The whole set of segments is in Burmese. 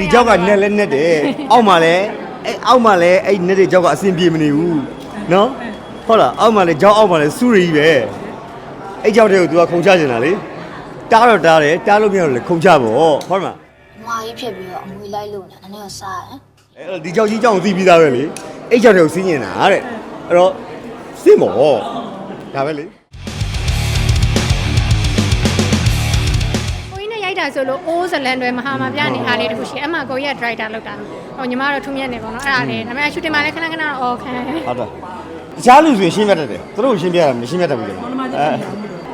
ဒီကြောက်ကနဲ့လဲနဲ့တယ်အောက်မှာလဲအဲအောက်မှာလဲအဲ့နဲ့တဲ့ကြောက်ကအဆင်ပြေမနေဘူးနော်ဟုတ်လားအောက်မှာလဲကြောက်အောက်မှာလဲစူရီပဲအဲ့ကြောက်တဲ့ကို तू ကခုံချနေတာလေတားတော့တားတယ်တားလို့မရတော့လေခုံချပေါ့ဟုတ်မှာမွာကြီးဖြစ်ပြီးတော့အမွေလိုက်လို့နေနည်းနည်းတော့စားတယ်အဲ့တော့ဒီကြောက်ကြီးကြောက်ကိုသိပြီးသားပဲလေအဲ့ကြောက်တဲ့ကိုစီးညင်တာတဲ့အဲ့တော့စင့်ပေါ့ဒါပဲလေ တာဆိုလို့အိုးဇလန်တွေမဟာမပြနေဟာလေးတခုရှိတယ်အမှကိုကြီးကဒရိုက်တာလောက်တာဟိုညီမတော့ထူးမြတ်နေပေါ့နော်အဲ့ဒါလေးဒါပေမဲ့ရှူတင်မှာလည်းခဏခဏတော့အော်ခံ ဟုတ်တယ်တခြားလူဆိုရင်ရှင်းပြတတ်တယ်သူတို့ကိုရှင်းပြတာမရှင်းပြတတ်ဘူးလေအဲ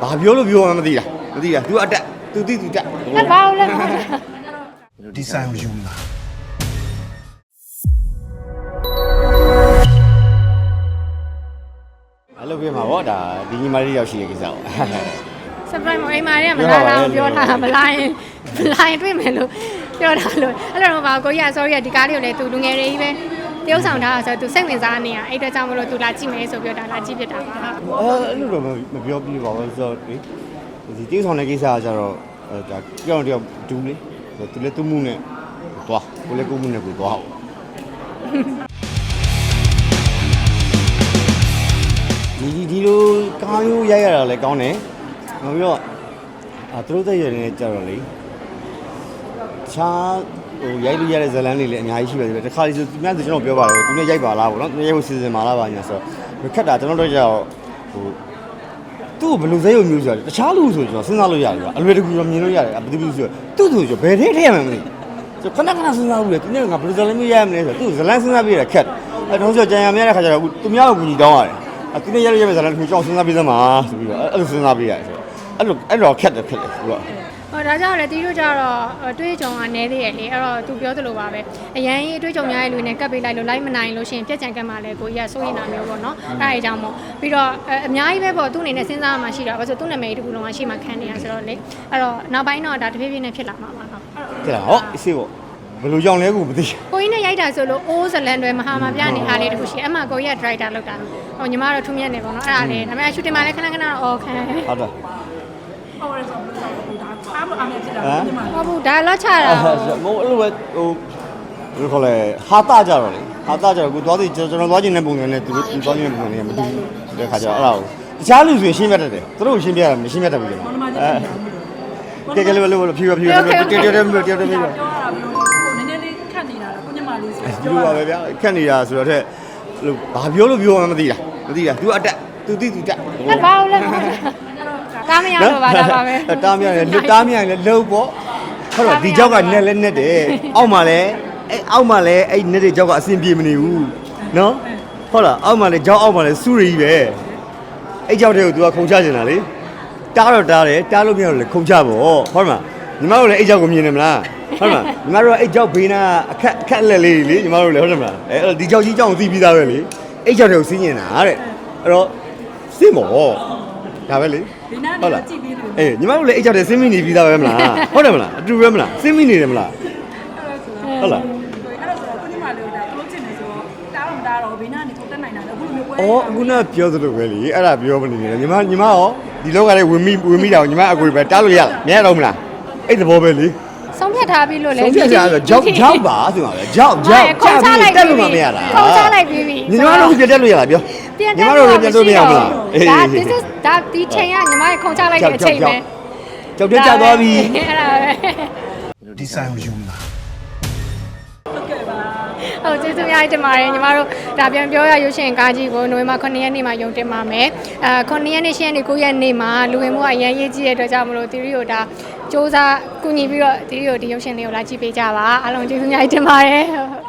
ဘာပြောလို့ပြောမှမသိတာမသိတာ तू အတက် तू သိ तू တက် အဲ့ဘာလို့လဲမဟုတ်ဘူး ဒီဆိုင်ကိုယူလာ အဲ့လိုပြမှာဗောဒါဒီညီမလေးရောက်ရှိတဲ့ကိစ္စပေါ့ surprise မအိမ်မာတွေကမလာတာကိုပြောတာမလာရင်မလာရင်တွေ့မယ်လို့ပြောတာလို့အဲ့လိုတော့ပါကိုကြီးက sorry ဒီကားလေးကိုလည်းသူလူငယ်တွေကြီးပဲတယောက်ဆောင်ထားတာဆိုတော့သူစိတ်ဝင်စားနေတာအဲ့အတွက်ကြောင့်မလို့သူလာကြည့်မယ်ဆိုပြောတာလာကြည့်ပြတာပါအဲ့လိုတော့မပြောပြပါဘူးဆိုတော့ဒီဒီတိဆောင်တဲ့ကိစ္စကကြတော့အဲဒါကြောင်တယောက်ဒူးလေသူလည်းသူ့မှုနဲ့သွားကိုလည်းကိုမှုနဲ့ကိုသွားအောင်ဒီဒီဒီလိုကားရိုးရိုက်ရတာလည်းကောင်းတယ် နောက်ပြီးတော့အာသူတို့တဲ့ရည်နဲ့ကြတော့လေချားဟိုရိုက်လို့ရတဲ့ဇလန်းတွေလည်းအများကြီးရှိပါတယ်တခါလေဆိုသူများဆိုကျွန်တော်ပြောပါတော့သူနဲ့ရိုက်ပါလားဗောနော်သူနဲ့ရိုက်ဖို့စီစဉ်ပါလားပါညာဆိုတော့ခက်တာကျွန်တော်တို့ကြောက်ဟိုသူ့ကိုဘယ်လိုဇဲရုံမျိုးဆိုတော့တခြားလူဆိုကျွန်တော်စဉ်းစားလို့ရတယ်ကွာအလွယ်တကူတော့မြင်လို့ရတယ်အဘယ်သူဆိုသူ့သူဆိုဘယ်ထဲထဲရမှန်းမသိဆိုခဏခဏစဉ်းစားဘူးလေသူနဲ့ငါဘယ်လိုဇလန်းမျိုးရရမလဲဆိုတော့သူ့ဇလန်းစဉ်းစားပြရခက်အဲတော့ဆိုကြံရမရတဲ့ခါကျတော့သူများကိုကူညီတောင်းရတယ်အဲသူနဲ့ရရရမယ့်ဇလန်းကိုကြောက်စဉ်းစားပြီးသမှာဆိုပြီးတော့အဲ့လိုစဉ်းစားပြရတယ်ဆို အဲ့လိုအဲ့တော့ခက်တယ်ခက်တယ်သူက ဟောဒါကြောင့်လည်းတီးတို့ကြတော့အတွေးကြုံကနဲသေးရဲ့လေအဲ့တော့သူပြောသလိုပါပဲအရန်ကြီးအတွေးကြုံများရဲ့လူနဲ့ကပ်ပေးလိုက်လို့လိုက်မနိုင်လို့ရှိရင်ပြက်ကြံကပ်မှလည်းကိုကြီးကစိုးရိမ်တာမျိုးပေါ့နော်အဲ့ဒါအကြောင်းမို့ပြီးတော့အများကြီးပဲပေါ့သူ့အနေနဲ့စဉ်းစားမှရှိတာဘာလို့သူ့နာမည်တစ်ခုလုံးကရှိမှခံနေရဆိုတော့လေအဲ့တော့နောက်ပိုင်းတော့ဒါတဖြည်းဖြည်းနဲ့ဖြစ်လာမှာပါဟုတ်တဲ့လားဟောအစ်စေပေါ့ဘယ်လိုကြောင်လဲကိုမသိကိုကြီးနဲ့ရိုက်တာဆိုလို့အိုးဇလန်တွေမဟာမပြနေဟာလေးတခုရှိအမှကိုကြီးကဒရိုက်တာလောက်တာဟိုညီမတော့ထူးမြတ်နေပေါ့နော်အဲ့ဒါလေးဒါပေမဲ့ရှူတင်မှာလည်းခဏခဏတော့အော်ခံဟုတ်တယ် ဟုတ်ရဲဆိုတော့ဒါအားမအားမဖြစ်တာ ဟမ် ဒီမှာ ဟုတ်ဘူးဒါလောက်ချတာ မို့အဲ့လိုပဲဟိုဘယ်လိုခေါ်လဲဟာတာကြတော့လေဟာတာကြတော့ကိုသွားစီကျွန်တော်သွားခြင်းတဲ့ပုံစံနဲ့သူတို့သူသွားခြင်းတဲ့ပုံစံနဲ့မတူဘူးတဲ့ခါကျတော့အဲ့ဒါကိုတခြားလူဆိုရင်ရှင်းပြတတ်တယ်သူတို့ကိုရှင်းပြတာမရှင်းပြတတ်ဘူးလေ မနမကြီး အဲကဲကဲလေးလေးဖြူဖြူဖြူဖြူတေတေတေတေတေတေ ပြောရတာပြောဟိုနည်းနည်းလေးခတ်နေတာတော့ကိုညမလေးဆို ဒီလိုပါပဲဗျာခက်နေတာဆိုတော့တဲ့ဘာပြောလို့ပြောမှမသိတာမသိတာ तू အတက် तू သိ तू တက် အဲ့ဘာလို့လဲမဟု တ်ဘူးကားမရတော့ပါတော့ပါပဲတားမြရတယ်လွတ်တားမြရလည်းလှုပ်ပေါ့ဟုတ်တော့ဒီကြောက်ကနဲ့လဲနဲ့တယ်အောက်မှာလဲအဲအောက်မှာလဲအဲ့နဲ့တဲ့ကြောက်ကအဆင်ပြေမနေဘူးနော်ဟုတ်လားအောက်မှာလဲကြောက်အောက်မှာလဲစူရီပဲအဲ့ကြောက်တဲ့ကို तू ကခုံချနေတာလေတားတော့တားတယ်တားလို့မရတော့လေခုံချပေါ့ဟုတ်မှာညီမတို့လည်းအဲ့ကြောက်ကိုမြင်နေမလားဟုတ်မှာညီမတို့ကအဲ့ကြောက်ဘေးနာအခက်အခက်လက်လေးလေညီမတို့လည်းဟုတ်တယ်မလားအဲအဲ့တော့ဒီကြောက်ကြီးကြောက်ကိုသိပြီးသားပဲလေအဲ့ကြောက်တဲ့ကိုစီးညင်တာတဲ့အဲ့တော့စင့်ပေါ့ဒါပဲလေ ဒီနားဟုတ်နေလားကြည့်ပြီးလို့အေးညီမတို့လည်းအိတ်ကြောက်တယ်စင်းမိနေပြီးသားပဲမလားဟုတ်တယ်မလားအတူပဲမလားစင်းမိနေတယ်မလားဟုတ်လားအဲ့တော့ဆိုတော့ကိုညမလေးဒါကလို့ချင်နေဆိုတော့တားတော့မတားတော့ဘေးနားနေထုတ်တက်နိုင်တာလေအခုလိုမျိုးပွဲအော်အခုနပြောသလိုပဲလေအဲ့ဒါပြောမနေနဲ့ညီမညီမရောဒီလောကလေးဝင်မိဝင်မိတာကိုညီမအကူပဲတားလို့ရလားမရတော့မလားအဲ့သဘောပဲလေ ဆုံးဖြတ်ထားပြီလို့လေဆုံးဖြတ်ကြဆိုကြောက်ကြောက်ပါဆိုပါပဲကြောက်ကြောက်ခုံချလိုက်တက်လို့မမရတာခုံချလိုက်ပြီးပြီညီမတို့ပြတက်လို့ရလားပြောပြန်ညီမတို့လည်းပြတ်လို့မရဘူးလားဒါ this is ဒါဒီချိန်ကညီမရဲ့ခုံချလိုက်တဲ့အချိန်ပဲကြောက်တက်ကြသွားပြီအဲ့ဒါပဲဒီဆိုင်ကိုယူလာဟုတ်ကျေးဇူးအများကြီးတင်ပါတယ်ညီမတို့ဒါပြန်ပြောရရွှေရှင်ကားကြီးကိုနိုဝင်ဘာ9ရက်နေ့မှာရုံတင်ပါမယ်အဲ9ရက်နေ့10ရက်နေ့9ရက်နေ့မှာလူဝင်မှုအရန်ရေးကြီးတဲ့အတွက်ကြောင့်မလို့တီရီကိုဒါ စ조사ကူညီပြီးတော့တီရီကိုဒီရုံရှင်လေးကိုလာကြည့်ပေးကြပါအားလုံးကျေးဇူးအများကြီးတင်ပါတယ်ဟုတ်